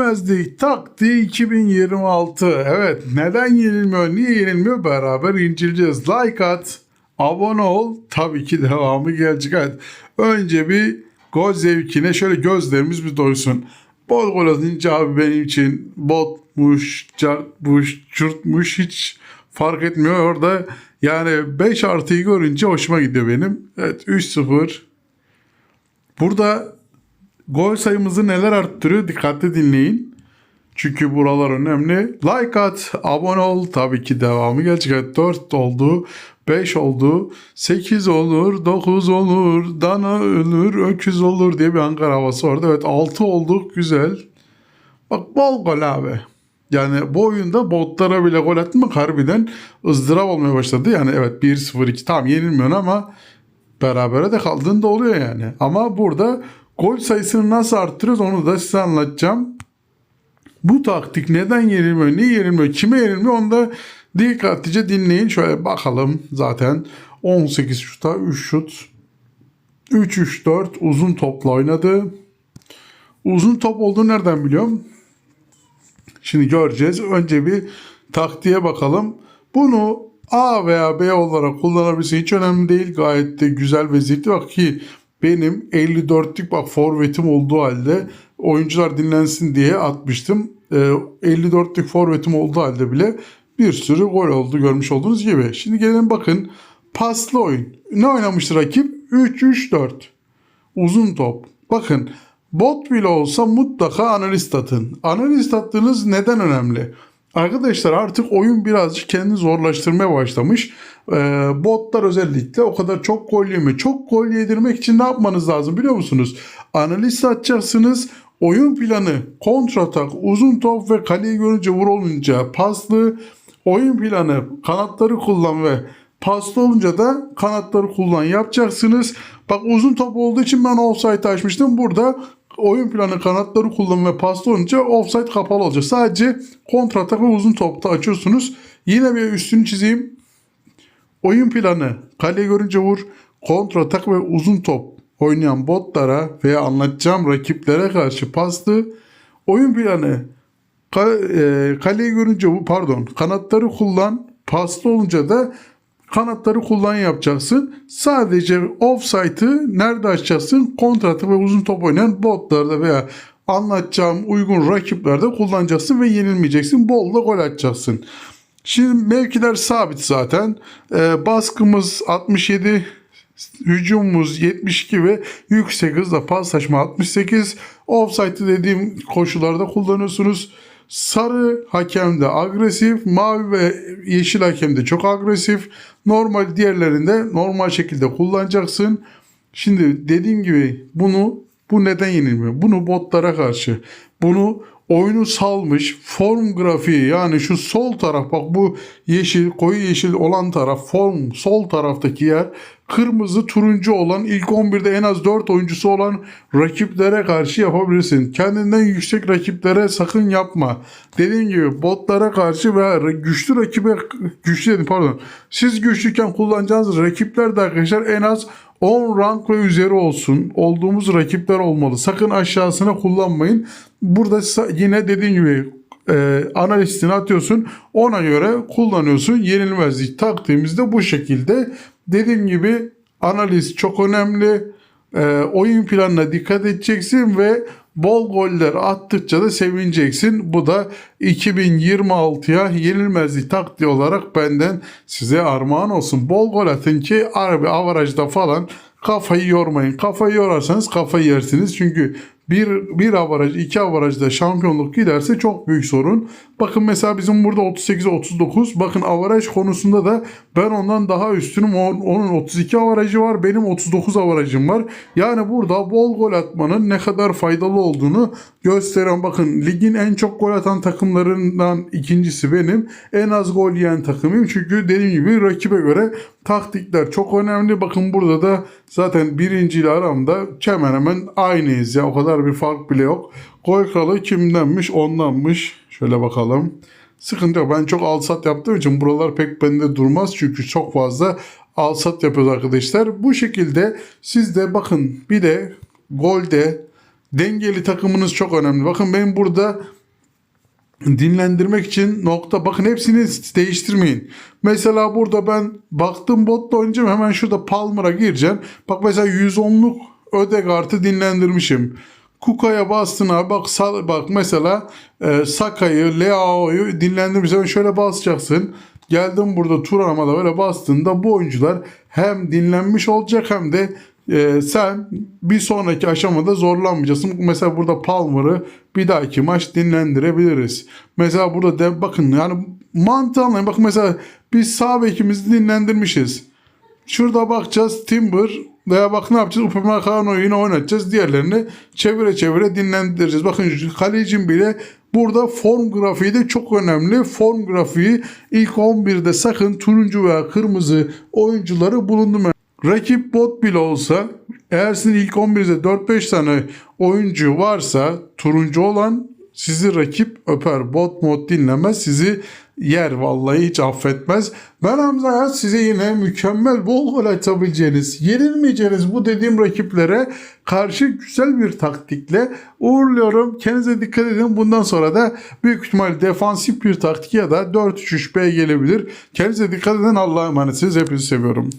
Yenilmezlik taktiği 2026. Evet neden yenilmiyor, niye yenilmiyor beraber inceleyeceğiz. Like at, abone ol. Tabii ki devamı gelecek. Evet. Önce bir gol zevkine şöyle gözlerimiz bir doysun. Bol gol atınca abi benim için botmuş, cartmuş, çırtmuş hiç fark etmiyor. Orada yani 5 artıyı görünce hoşuma gidiyor benim. Evet 3-0. Burada Gol sayımızı neler arttırıyor dikkatli dinleyin. Çünkü buralar önemli. Like at, abone ol. Tabii ki devamı gelecek. Evet, 4 oldu, 5 oldu, 8 olur, 9 olur, dana ölür, öküz olur diye bir Ankara havası vardı. Evet 6 olduk güzel. Bak bol gol abi. Yani bu oyunda botlara bile gol atmak harbiden ızdırap olmaya başladı. Yani evet 1-0-2 tam yenilmiyorsun ama berabere de kaldığında oluyor yani. Ama burada gol sayısını nasıl arttırıyoruz onu da size anlatacağım. Bu taktik neden yenilmiyor, niye yenilmiyor, kime yenilmiyor onu da dikkatlice dinleyin. Şöyle bakalım zaten 18 şuta 3 şut 3-3-4 uzun topla oynadı. Uzun top olduğunu nereden biliyorum? Şimdi göreceğiz. Önce bir taktiğe bakalım. Bunu A veya B olarak kullanabilirsin. Hiç önemli değil. Gayet de güzel ve zevkli. Bak ki benim 54'lük bak forvetim olduğu halde oyuncular dinlensin diye atmıştım. Ee, 54'lük forvetim olduğu halde bile bir sürü gol oldu görmüş olduğunuz gibi. Şimdi gelin bakın paslı oyun. Ne oynamıştı rakip? 3-3-4. Uzun top. Bakın bot bile olsa mutlaka analist atın. Analist attığınız neden önemli? Arkadaşlar artık oyun birazcık kendini zorlaştırmaya başlamış. Ee, botlar özellikle o kadar çok gol yemiyor. Çok gol yedirmek için ne yapmanız lazım biliyor musunuz? Analiz atacaksınız. Oyun planı, kontratak, uzun top ve kaleyi görünce vur olunca paslı, oyun planı, kanatları kullan ve paslı olunca da kanatları kullan yapacaksınız. Bak uzun top olduğu için ben offside açmıştım. Burada oyun planı kanatları kullan ve paslı olunca offside kapalı olacak. Sadece kontratak ve uzun topta açıyorsunuz. Yine bir üstünü çizeyim. Oyun planı kale görünce vur. Kontratak ve uzun top oynayan botlara veya anlatacağım rakiplere karşı paslı. Oyun planı e, kaleyi görünce pardon kanatları kullan paslı olunca da kanatları kullan yapacaksın. Sadece offside'ı nerede açacaksın? Kontratı ve uzun top oynayan botlarda veya anlatacağım uygun rakiplerde kullanacaksın ve yenilmeyeceksin. Bol da gol atacaksın. Şimdi mevkiler sabit zaten. Ee, baskımız 67, hücumumuz 72 ve yüksek hızla paslaşma 68. Offside'ı dediğim koşullarda kullanıyorsunuz. Sarı hakem de agresif, mavi ve yeşil hakem de çok agresif. Normal diğerlerinde normal şekilde kullanacaksın. Şimdi dediğim gibi bunu bu neden yenilmiyor? Bunu botlara karşı, bunu oyunu salmış form grafiği yani şu sol taraf bak bu yeşil koyu yeşil olan taraf form sol taraftaki yer kırmızı turuncu olan ilk 11'de en az 4 oyuncusu olan rakiplere karşı yapabilirsin. Kendinden yüksek rakiplere sakın yapma. Dediğim gibi botlara karşı ve güçlü rakibe güçlü dedim pardon. Siz güçlüyken kullanacağınız rakipler de arkadaşlar en az 10 rank ve üzeri olsun. Olduğumuz rakipler olmalı. Sakın aşağısına kullanmayın. Burada yine dediğim gibi e, analistini atıyorsun. Ona göre kullanıyorsun. Yenilmezlik taktiğimiz bu şekilde. Dediğim gibi analiz çok önemli. E, oyun planına dikkat edeceksin ve bol goller attıkça da sevineceksin. Bu da 2026'ya yenilmezlik taktiği olarak benden size armağan olsun. Bol gol atın ki arabi avarajda falan kafayı yormayın. Kafayı yorarsanız kafayı yersiniz. Çünkü bir, bir avaraj, iki avarajda şampiyonluk giderse çok büyük sorun. Bakın mesela bizim burada 38'e 39. Bakın avaraj konusunda da ben ondan daha üstünüm. On- Onun 32 avarajı var. Benim 39 avarajım var. Yani burada bol gol atmanın ne kadar faydalı olduğunu gösteren bakın ligin en çok gol atan takımlarından ikincisi benim. En az gol yiyen takımım. Çünkü dediğim gibi rakibe göre taktikler çok önemli. Bakın burada da zaten birinci ile aramda hemen hemen aynıyız ya. O kadar bir fark bile yok. Gol kralı kimdenmiş? Ondanmış. Şöyle bakalım. Sıkıntı yok. Ben çok alsat yaptığım için buralar pek bende durmaz. Çünkü çok fazla alsat yapıyoruz arkadaşlar. Bu şekilde siz de bakın bir de golde dengeli takımınız çok önemli. Bakın benim burada dinlendirmek için nokta bakın hepsini değiştirmeyin. Mesela burada ben baktım botla oynayacağım hemen şurada Palmer'a gireceğim. Bak mesela 110'luk Ödegaard'ı dinlendirmişim. Kuka'ya bastın abi bak, sal- bak mesela e, Saka'yı, Leao'yu dinlendirmişsin. Şöyle basacaksın. Geldim burada Turan'a da böyle bastığında bu oyuncular hem dinlenmiş olacak hem de e, sen bir sonraki aşamada zorlanmayacaksın. Mesela burada Palmer'ı bir dahaki maç dinlendirebiliriz. Mesela burada de bakın yani mantığı anlayın. Bakın mesela biz sağ bekimizi dinlendirmişiz. Şurada bakacağız Timber veya bak ne yapacağız? Upamecano'yu yine oynatacağız. Diğerlerini çevire çevire dinlendireceğiz. Bakın kalecim bile burada form grafiği de çok önemli. Form grafiği ilk 11'de sakın turuncu veya kırmızı oyuncuları bulundurmayın. Rakip bot bile olsa eğer sizin ilk 11'de 4-5 tane oyuncu varsa turuncu olan sizi rakip öper. Bot mod dinlemez. Sizi yer vallahi hiç affetmez. Ben Hamza Yaz size yine mükemmel bol gol atabileceğiniz, yenilmeyeceğiniz bu dediğim rakiplere karşı güzel bir taktikle uğurluyorum. Kendinize dikkat edin. Bundan sonra da büyük ihtimal defansif bir taktik ya da 4-3-3-B gelebilir. Kendinize dikkat edin. Allah'a emanetsiniz. Hepinizi seviyorum.